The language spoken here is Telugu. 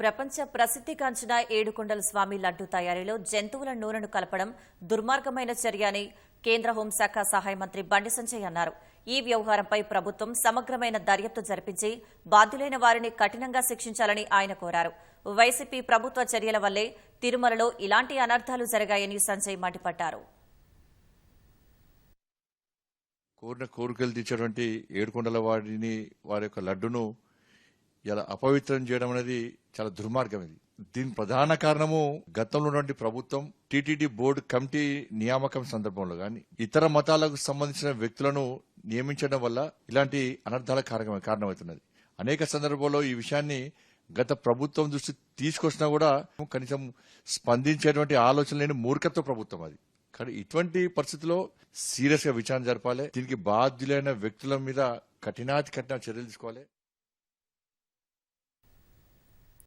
ప్రపంచ ప్రసిద్ధిగాంచిన ఏడుకొండల స్వామి లడ్డు తయారీలో జంతువుల నూనెను కలపడం దుర్మార్గమైన చర్య అని కేంద్ర హోంశాఖ సహాయ మంత్రి బండి సంజయ్ అన్నారు. ఈ వ్యవహారంపై ప్రభుత్వం సమగ్రమైన దర్యాప్తు జరిపించి బాధ్యులైన వారిని కఠినంగా శిక్షించాలని ఆయన కోరారు. వైసీపీ ప్రభుత్వ చర్యల వల్లే తిరుమలలో ఇలాంటి అనర్థాలు జరిగాయని సంజయ్ మండిపడ్డారు. కోరిన కోరికలు తీర్చేటువంటి ఏడుకొండల వారిని వారి యొక్క లడ్డును ఇలా అపవిత్రం చేయడం అనేది చాలా దుర్మార్గం ఇది. దీని ప్రధాన కారణము గతంలో ఉన్నటువంటి ప్రభుత్వం టీటీడీ బోర్డు కమిటీ నియామకం సందర్భంలో గాని ఇతర మతాలకు సంబంధించిన వ్యక్తులను నియమించడం వల్ల ఇలాంటి అనర్థాల కారణం కారణమవుతున్నది. అనేక సందర్భాల్లో ఈ విషయాన్ని గత ప్రభుత్వం దృష్టి తీసుకొచ్చినా కూడా కనీసం స్పందించేటువంటి ఆలోచన లేని మూర్ఖత్వ ప్రభుత్వం అది. కానీ ఇటువంటి పరిస్థితిలో సీరియస్గా విచారణ జరపాలి. దీనికి బాధ్యులైన వ్యక్తుల మీద కఠినాతి కఠిన చర్యలు తీసుకోవాలి.